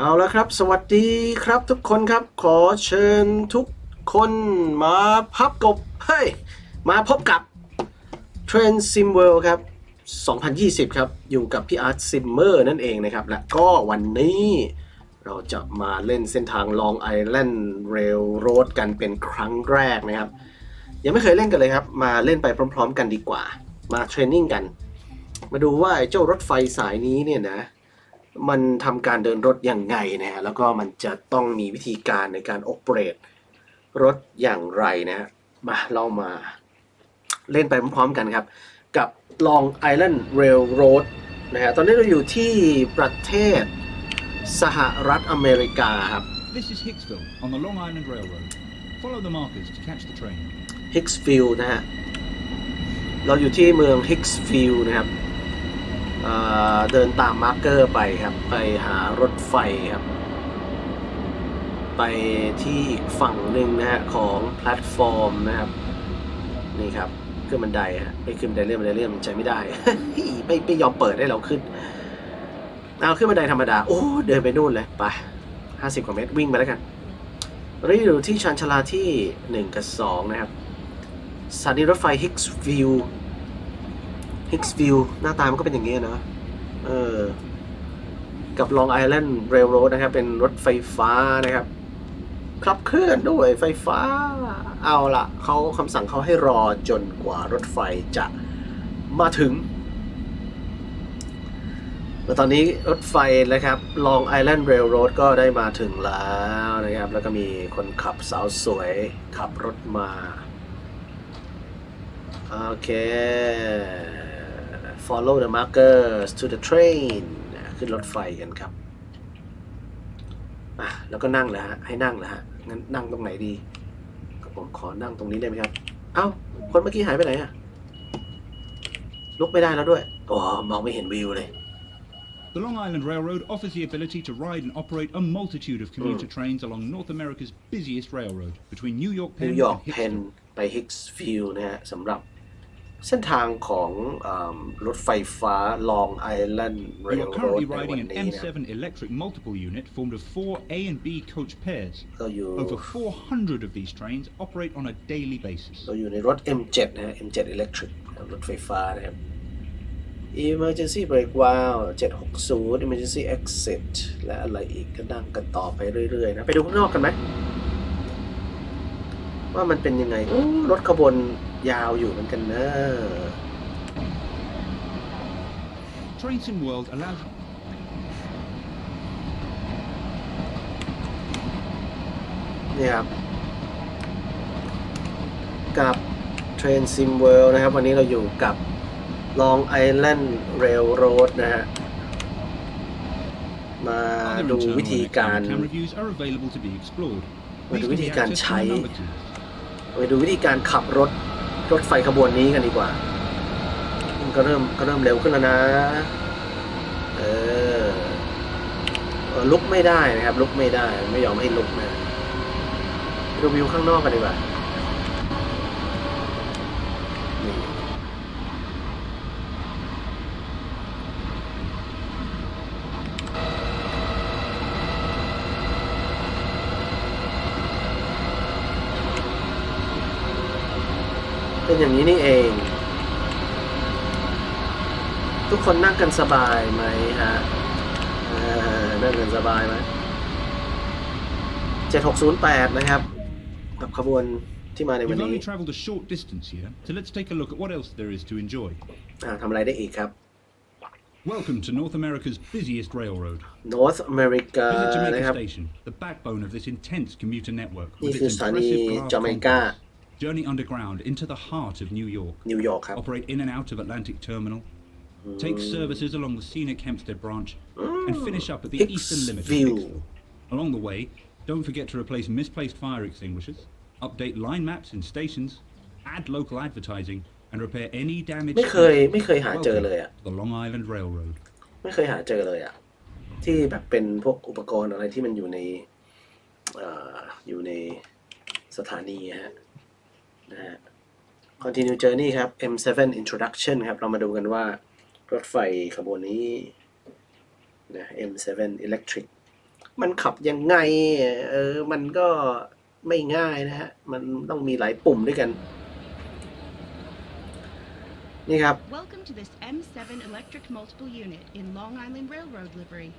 เอาละครับ สวัสดีครับทุกคนครับ ขอเชิญทุกคนมาพับกบ เฮ้ย มาพบกับ Trend Sim World ครับ 2020 ครับ อยู่กับพี่อาร์ตซิมเมอร์นั่นเองนะครับ และก็วันนี้เราจะมาเล่นเส้นทาง Long Island Railroad กันเป็นครั้งแรกนะครับ ยังไม่เคยเล่นกันเลยครับ มาเล่นไปพร้อม ๆ กันดีกว่า มาเทรนนิ่งกัน มาดูว่าเจ้ารถไฟสายนี้เนี่ยนะ มันทำการเดินรถยังไงนะฮะแล้วก็มันจะต้องมีวิธีการในการโอเปเรตรถอย่างไรนะฮะมาเรามาเล่นไปพร้อมๆกันครับ กับ Long Island Railroad นะฮะตอนนี้เราอยู่ที่ประเทศสหรัฐอเมริกาครับ This is Hicksville on the Long Island Railroad. Follow the markers to catch the train. Hicksville นะฮะเราอยู่ที่เมือง Hicksville นะครับ เดินตามมาร์กเกอร์ไปครับ ไปหารถไฟครับ ไปที่อีกฝั่งหนึ่งนะฮะของแพลตฟอร์มนะครับ นี่ครับขึ้นบันไดฮะไม่ขึ้นบันไดเลื่อนบันไดเลื่อนมันใช้ไม่ได้ ไม่ไม่ยอมเปิดให้เราขึ้นเอาขึ้นบันไดธรรมดา โอ้เดินไปนู่นเลยไปห้าสิบกว่าเมตรวิ่งไปแล้วกันเราอยู่ที่ชานชาลาที่หนึ่งกับสองนะครับสถานีรถไฟ Hicksville Hicksville หน้าตามันก็เป็นอย่างนี้นะ เออ กับ Long Island Railroad นะครับ เป็นรถไฟฟ้านะครับ ขับเคลื่อนด้วยไฟฟ้า เอาละเขาคำสั่งเขาให้รอจนกว่ารถไฟจะมาถึงแล้วตอนนี้รถไฟนะครับ Long Island Railroad ก็ได้มาถึงแล้วนะครับ แล้วก็มีคนขับสาวสวยขับรถมา โอเค follow the markers to the train ขึ้นรถไฟกันครับอะแล้วก็นั่งเลยฮะ ให้นั่งเลยฮะ งั้นนั่งตรงไหนดีก็ผมขอนั่งตรงนี้ได้ไหมครับ เอ้า คนเมื่อกี้หายไปไหนอะลุกไม่ได้แล้วด้วยโอ้มองไม่เห็นวิวเลย The Long Island Railroad offers the ability to ride and operate a multitude of commuter trains along North America's busiest railroad between New York นิ Penn วยอร์ก and เพน Hicksville. ไปฮิกส์ฟิลนะฮะสำหรับ เส้นทางของอารถไฟฟ้า Long Island You are Railroad currently ในวัน riding an นี้นะครับ M7 electric multiple unit formed of four A and B coach pairs. เราอยู่ Over 400 of these trains operate on a daily basis. เราอยู่ในรถ M7 นะฮะ M7 Electric รถไฟฟ้านะครับ Emergency Brake Valve 760 Emergency Exit และอะไรอีกก็นั่งกันต่อไปเรื่อย ๆ นะ ไปดูข้างนอกกันไหมว่ามันเป็นยังไงโอ้รถขบวนยาวอยู่เหมือนกันนะ Train Sim World allows นี่ครับ กับ Train Sim World นะครับ วันนี้เราอยู่กับ Long Island Railroad นะฮะ มา other ดู internal วิธี and การ external camera views are available to be explored. มาดู These วิ can ธี be การ accessed ใช้ from a number keys. ไปดูวิธีการขับรถ รถไฟขบวนนี้กันดีกว่า มันก็เริ่มก็เริ่มเร็วขึ้นแล้วนะ เออลุกไม่ได้นะครับ ลุกไม่ได้ ไม่ยอมให้ลุกนะดูวิวข้างนอกกันดีกว่านี่ เป็นอย่างนี้นี่เอง ทุกคนนั่งกันสบายไหมฮะเออนั่งกันสบายไหม7608นะครับ กับขบวนที่มาในวัน You've นี้ only travelled a short distance here, so let's take a look at what else there is to enjoy. อ่าทำอะไรได้อีกครับ Welcome to North America's busiest railroad. North America Visit นะ Jamaica ครับ Station, the backbone of this intense commuter network. นี่ With คือ its สถานี impressive glass จาเมกา concourse. Journey underground into the heart of New York. นิวยอร์กครับ Operate in and out of Atlantic Terminal. Take services along the scenic Hempstead branch. And finish up at the eastern limit of Hicksville. Hicksville. Along the way, don't forget to replace misplaced fire extinguishers, update line maps in stations, add local advertising, and repair any damage. ไม่เคยไม่เคยหาเจอเลยอ่ะ The Long Island Railroad. ไม่เคยหาเจอเลยอ่ะ ที่แบบเป็นพวกอุปกรณ์อะไรที่มันอยู่ในเอ่ออยู่ในสถานีฮะ นะฮะ Continue Journey ครับ M7 Introduction ครับ เรามาดูกันว่ารถไฟขบวนนี้นะ M7 Electric มันขับยังไง เออ มันก็ไม่ง่ายนะฮะ มันต้องมีหลายปุ่มด้วยกัน นี่ครับ Welcome to this M7 electric multiple unit in Long Island Railroad livery.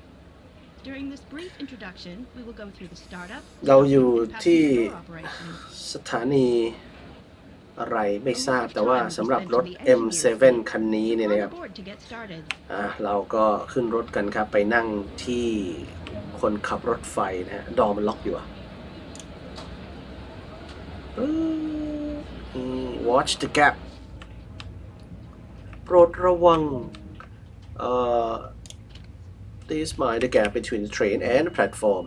During this brief introduction, we will go through the startup, เราอยู่ and ที่ passenger door operations. สถานี อะไรไม่ทราบแต่ว่าสำหรับรถ M7 คันนี้เนี่ย On นะครับ board to get started. อะเราก็ขึ้นรถกันครับ ไปนั่งที่คนขับรถไฟนะฮะดอมันล็อกอยู่อะปึ๊บนี่ watch the gap โปรดระวังเอ่อ please mind the gap between the train and the platform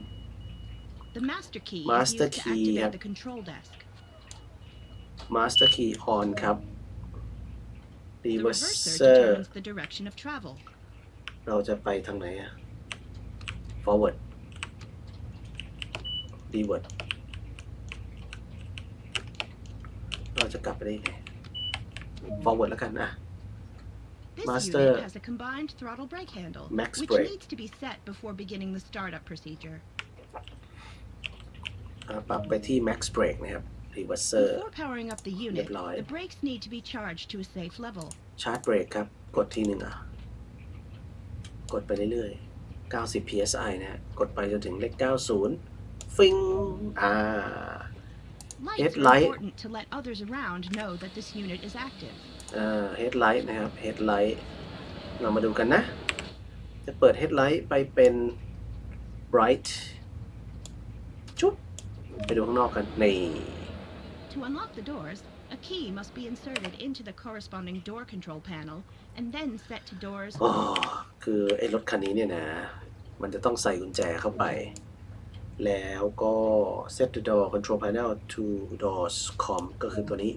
The master key Master is used key, to activate yep. The control desk. master key on ครับ The reverser reverser determines the direction of travel. เราจะไปทางไหนอะ forward reward เราจะกลับไปได้ยังไง forward แล้วกันนะ This Master unit has a combined throttle brake handle, Max which brake. needs to be set before beginning the startup procedure. อ่าปรับไปที่ max brake นะครับ reverser Before powering up the unit, Deploy. the brakes need to be charged to a safe level. ชาร์จเบรกครับ กดทีหนึ่งอะ กดไปเรื่อยๆ 90 psi นะฮะ กดไปจนถึงเลข 90 ฟิง อ่า Lights Headlight. are important to let others around know that this unit is active. อ่า headlight นะครับ headlight เรามาดูกันนะ จะเปิด headlight ไปเป็น bright ชุบไปดูข้างนอกกัน นี่ To unlock the doors, a key must be inserted into the corresponding door control panel and then set to doors อ๋อคือไอ้รถคันนี้เนี่ยนะ มันจะต้องใส่กุญแจเข้าไป แล้วก็ set the door control panel to doors com ก็คือตัวนี้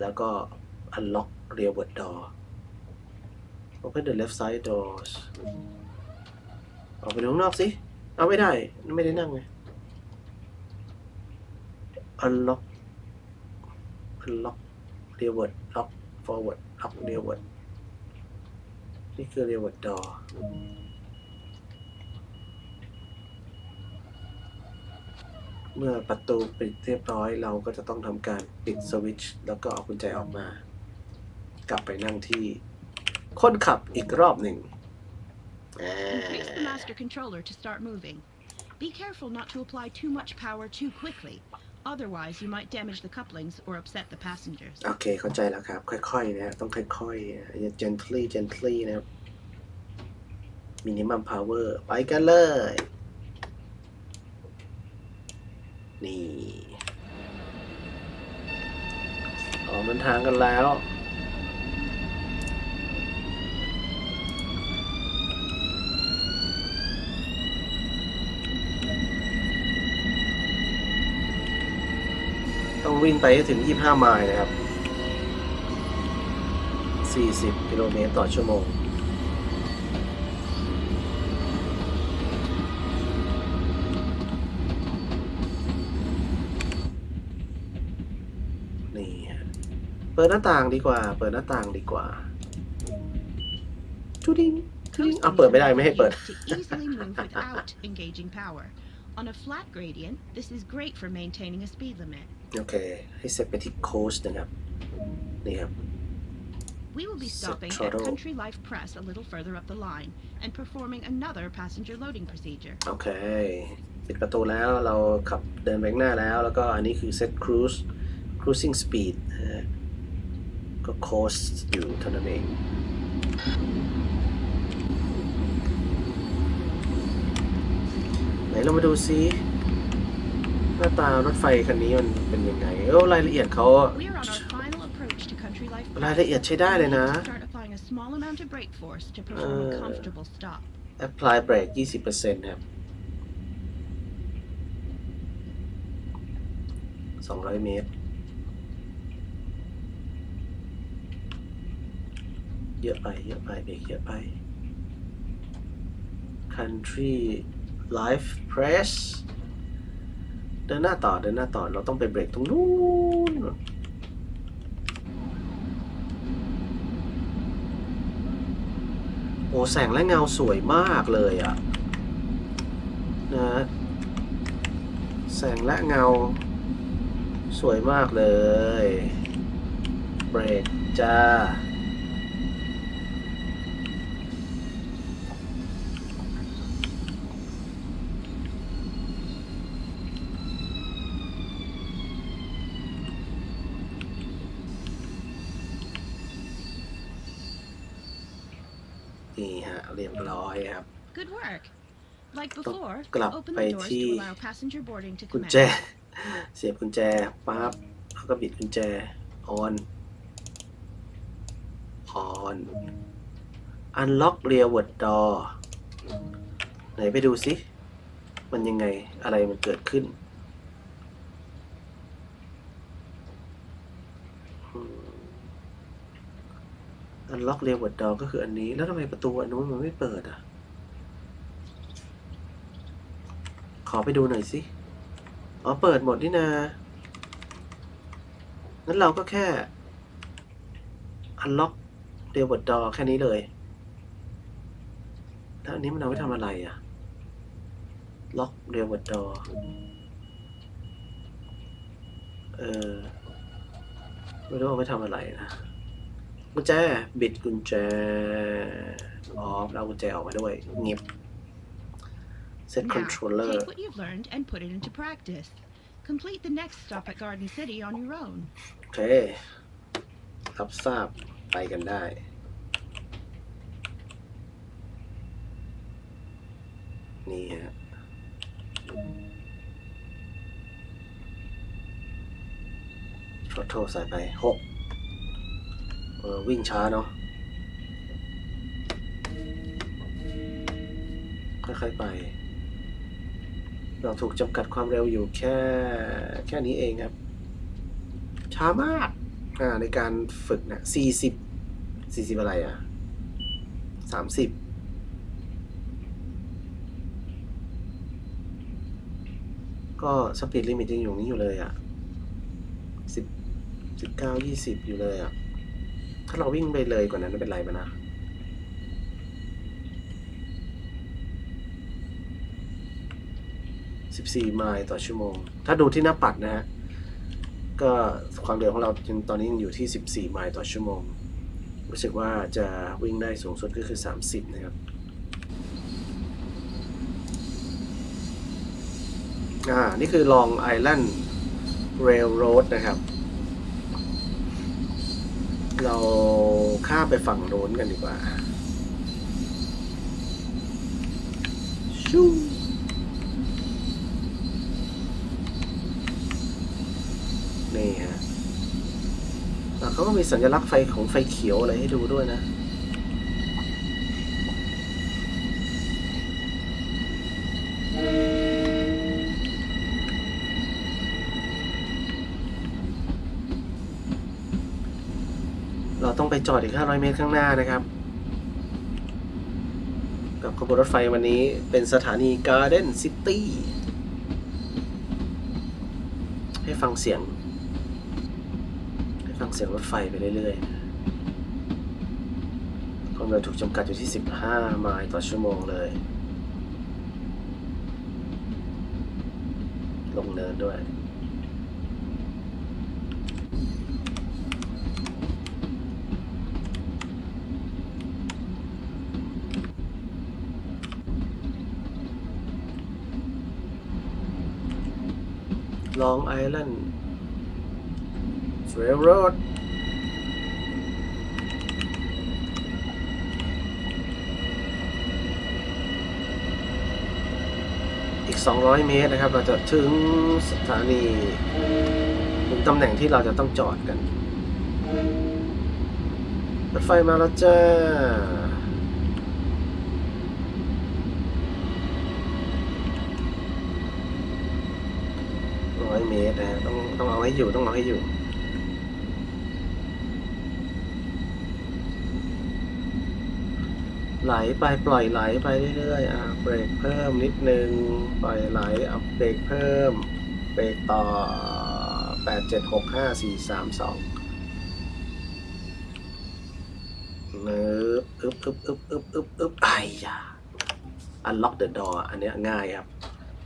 แล้วก็ unlock rearward door open the left side doors ออกไปดูข้างนอกสิ เอาไม่ได้ ไม่ได้นั่งไง unlock คือล็อกเรเวิร์ดล็อกฟอร์เวิร์ดล็อกเรเวิร์ดนี่คือเรเวิร์ดดอเมื่อประตูปิดเรียบร้อยเราก็จะต้องทำการปิดสวิตช์แล้วก็เอากุญแจออกมา กลับไปนั่งที่คนขับอีกรอบหนึ่ง Increase the master controller to start moving. Be careful not to apply too much power too quickly. Otherwise, you might damage the couplings or upset the passengers. โอเคเข้าใจแล้วครับ ค่อยๆนะต้องค่อยๆ gently gently นะครับ minimum power ไปกันเลย นี่ออกเดินทางกันแล้ว ต้อง วิ่งไปให้ถึง 25 ไมล์นะครับ 40 กิโลเมตรต่อชั่วโมง นี่ฮะเปิดหน้าต่างดีกว่า เปิดหน้าต่างดีกว่าทุดิงทุดิง Coasting เอาเปิด is ไม่ได้ another ไม่ให้เปิด unit to easily move without engaging power. On a flat gradient, this is great for maintaining a speed limit. โอเค ให้เซตไปที่โคสนะครับ นี่ครับ We will be Set stopping at throttle. Country Life Press a little further up the line and performing another passenger loading procedure. โอเคปิดประตูแล้วเราขับเดินไปข้างหน้าแล้ว แล้วก็อันนี้คือ set cruise cruising speed นะฮะก็ coast อยู่เท่านั้นเอง ไหนเรามาดูซิหน้าตารถไฟคันนี้มันเป็นยังไงเออรายละเอียดเขา We are on our final approach to Country Life ราย Press. ละเอียดใช้ได้เลยนะ We need to start applying a small amount of brake force to perform Uh. a comfortable stop. apply brake 20%ครับ 200 เมตร เยอะไป เยอะไป เบรกเยอะไป country life press เดินหน้าต่อเดินหน้าต่อเราต้องไปเบรกตรงนู้นโอ้แสงและเงาสวยมากเลยอะนะฮะแสงและเงา สวยมากเลย เบรกจ้า นี่ฮะ เรียบร้อยครับ Good work. Like before, กลับ open ไป the doors ที่ to allow passenger boarding to กุญ commence. แจ เสียบกุญแจปั๊บแล้วก็บิดกุญแจออนออนอันล็อกเรียวิร์ดดอไหนไปดูสิ มันยังไงอะไรมันเกิดขึ้น ล็อกเรียวิร์ดดอก็คืออันนี้ แล้วทำไมประตูอันนู้นมันไม่เปิดอะ ขอไปดูหน่อยสิ อ๋อ เปิดหมดนี่นา งั้นเราก็แค่ unlock เรียบดดอแค่นี้เลย แล้วอันนี้มันเอาไว้ทำอะไรอะ ล็อกเรียบดดอเออ ไม่รู้เอาไว้ทำอะไรนะ กุญแจ บิดกุญแจ ออฟเอากุญแจออกมาด้วยเงียบ set Now, controller take what you've learned and put it into practice. Complete the next stop at Garden City on your own. โอเค รับทราบ ไปกันได้นี่ฮะช็อตโทรใส่ไปหก เออวิ่งช้าเนาะค่อยๆไป เราถูกจำกัดความเร็วอยู่แค่แค่นี้เองครับ ช้ามากอ่าในการฝึกนะสี่สิบสี่สิบอะไรอะสามสิบก็สปีดลิมิตยังอยู่นี้อยู่เลยอะสิบสิบเก้ายี่สิบอยู่เลยอะ ถ้าเราวิ่งไปเลยกว่านั้นไม่เป็นไรปะนะสิบสี่ไมล์ต่อชั่วโมง ถ้าดูที่หน้าปัดนะฮะ ก็ความเร็วของเราตอนนี้ยังอยู่ที่14ไมล์ต่อชั่วโมง รู้สึกว่าจะวิ่งได้สูงสุดก็คือ30นะครับอ่า นี่คือ Long Island Railroad นะครับ เราข้ามไปฝั่งโน้นกันดีกว่าชูนี่ฮะแล้วเขาก็มีสัญลักษณ์ไฟของไฟเขียวอะไรให้ดูด้วยนะ เราต้อง ไปจอดอีก 500 เมตรข้างหน้านะครับ กับขบวนรถไฟวันนี้เป็นสถานี Garden City ให้ฟังเสียง ให้ฟังเสียงรถไฟไปเรื่อยๆ ความเร็วถูกจำกัดอยู่ที่ 15 ไมล์ต่อชั่วโมงเลย ลงเนินด้วย Long Island Railroad อีก 200 เมตรนะครับ เราจะถึงสถานีถึงตำแหน่งที่เราจะต้องจอดกัน รถไฟมาแล้วจ้า ร้อย เมตรนะต้องต้องเอาให้อยู่ต้องเอาให้อยู่ไหลไปปล่อยไหลไปเรื่อยๆ อะเบรกเพิ่มนิดนึง ปล่อยไหลเอาเบรกเพิ่ม เบรกต่อแปดเจ็ดหกห้าสี่สามสองเนิบอึบอึบอึบอึบอึบอึบไอ้ยา unlock the door อันเนี้ยง่ายครับ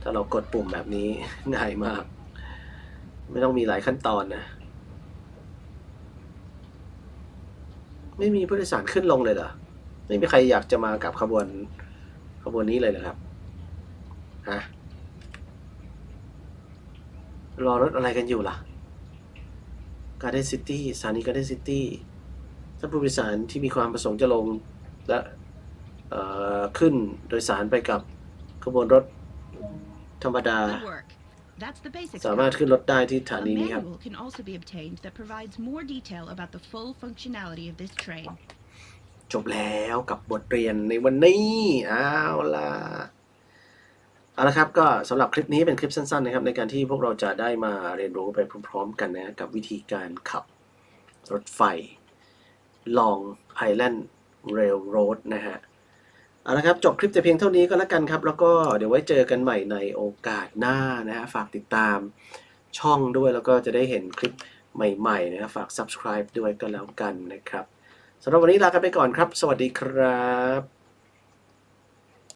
ถ้าเรากดปุ่มแบบนี้ง่ายมาก ไม่ต้องมีหลายขั้นตอนนะ ไม่มีผู้โดยสารขึ้นลงเลยเหรอ ไม่มีใครอยากจะมากับขบวนขบวนนี้เลยเหรอครับ ฮะ รอรถอะไรกันอยู่ล่ะ Garden City สถานี Garden City ถ้าผู้โดยสารที่มีความประสงค์จะลงและขึ้นโดยสารไปกับขบวนรถธรรมดา Network. That's the basics. สามารถขึ้นรถได้ที่สถา A นีนี้ครับ manual can also be obtained that provides more detail about the full functionality of this train. จบแล้วกับบทเรียนในวันนี้เอาล่ะเอาละครับก็สำหรับคลิปนี้เป็นคลิปสั้นๆนะครับ ในการที่พวกเราจะได้มาเรียนรู้ไปพร้อมๆกันนะกับวิธีการขับรถไฟ Long Island Railroad นะฮะ เอาละครับ จบคลิปแต่เพียงเท่านี้ก็แล้วกันครับ แล้วก็เดี๋ยวไว้เจอกันใหม่ในโอกาสหน้านะฮะฝากติดตามช่องด้วยแล้วก็จะได้เห็นคลิปใหม่ๆนะฮะฝาก subscribe ด้วยก็แล้วกันนะครับสำหรับวันนี้ลากันไปก่อนครับ สวัสดีครับ